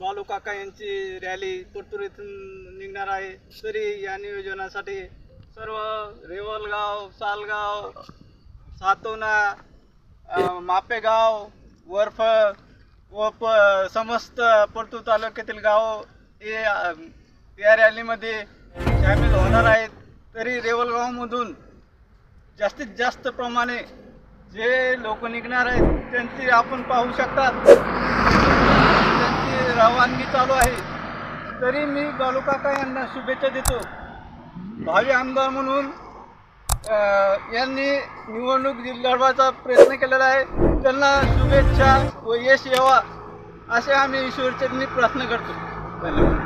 बालू काका यांची रॅली परतुरीतून निघणार आहे. तरी या नियोजनासाठी सर्व रेवलगाव सालगाव सातोना मापेगाव वर्फ व प समस्त परतूर तालुक्यातील गाव हे या रॅलीमध्ये सामील होणार आहेत. तरी रेवलगावमधून जास्तीत जास्त प्रमाणे जे लोक निघणार आहेत त्यांची आपण पाहू शकता त्यांची रवानगी चालू आहे. तरी मी बालू काका यांना शुभेच्छा देतो. भावी आमदार म्हणून यांनी निवडणूक लढवायचा प्रयत्न केलेला आहे. त्यांना शुभेच्छा व यश यावा असे आम्ही ईश्वरचरणी प्रार्थना करतो. धन्यवाद.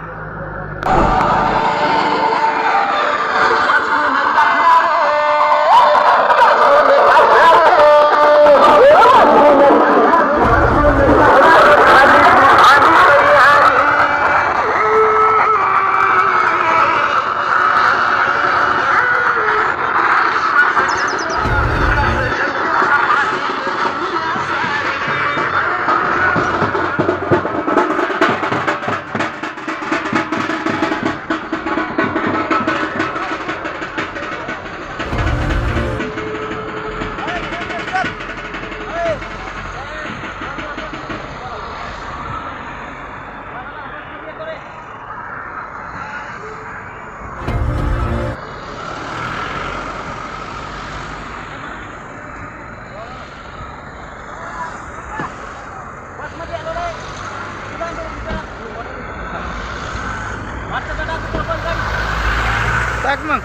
टाक मग